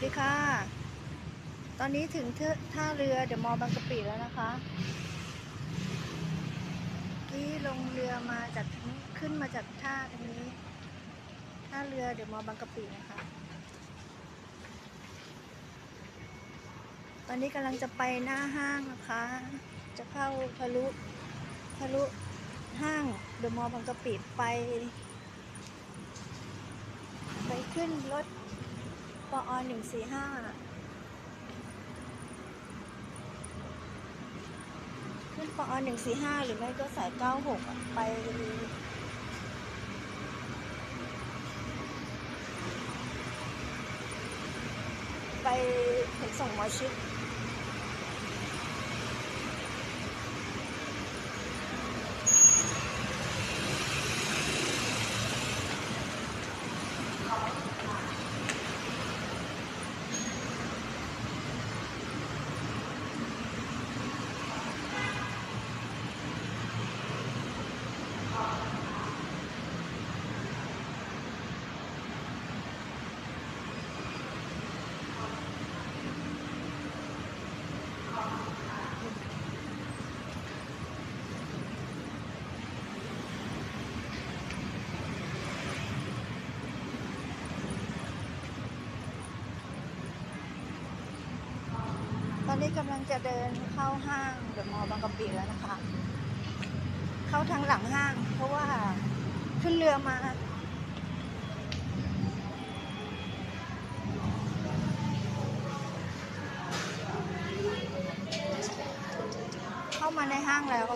สดีค่ะ ตอนนี้ถึงท่าเรือเดอะมอลล์บางกะปิแล้วนะคะที่ลงเรือมาจากขึ้นมาจากท่าตรงนี้ ท่าเรือเดอะมอลล์บางกะปินะคะ ตอนนี้กำลังจะไปหน้าห้างนะคะ จะเข้าทะลุทะลุห้างเดอะมอลล์บางกะปิไป ไปขึ้นรถ ปอหนึ่งสี่ห้าขึ้นปอหนึ่งสี่ห้าหรือไม่ก็สายเก้าหกไปไปขนส่งหมอชิด อนนี้กำลังจะเดินเข้าห้างเดอะมอลล์บางกะปิแล้วนะคะ เข้าทางหลังห้าง เพราะว่าขึ้นเรือมาเข้ามาในห้างแล้ว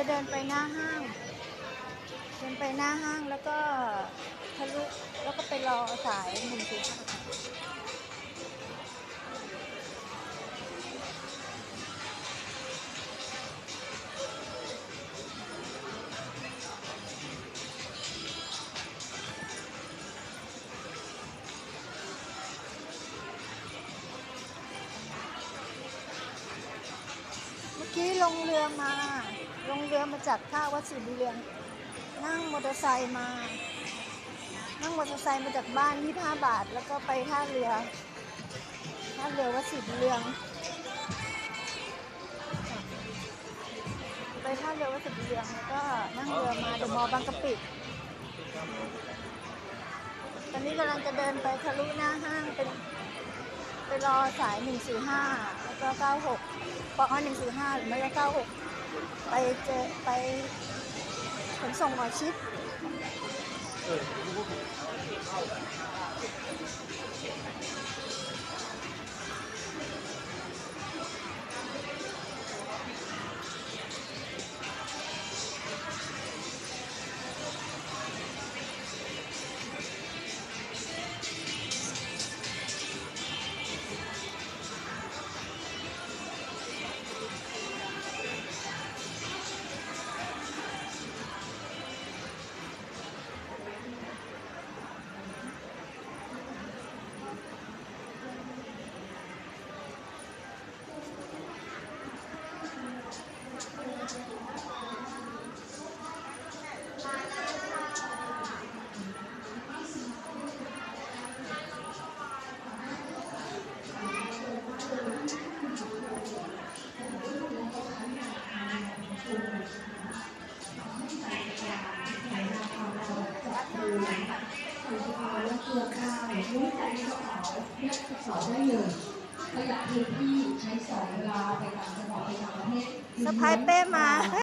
จะเดินไปหน้าห้าง เดินไปหน้าห้างแล้วก็ทะลุแล้วก็ไปรอสายหนึ่งสี่ห้าเมื่อกี้ลงเรือมา ลงเรือมาจากท่าวัดศรีบุญเรือง นั่งมอเตอร์ไซค์มา นั่งมอเตอร์ไซค์มาจากบ้านที่ท่าบาท แล้วก็ไปท่าเรือ ท่าเรือวัดศรีบุญเรือง ไปท่าเรือวัดศรีบุญเรืองแล้วก็นั่งเรือมาเดอะมอลล์บางกะปิตอนนี้กำลังจะเดินไปทะลุหน้าห้างเป็นไปรอสาย 145 แล้วก็ 96ปอ145 หรือไม่ก็ 96 ไปเจอไปขนส่งหมอชิด เครือข่ายรู้ใจกระเป๋าเลือกกระเป๋าได้เลยประหยัดพื้นที่ใช้สอยเวลาไปต่างจังหวัดไปต่างประเทศ สะพายเป้มา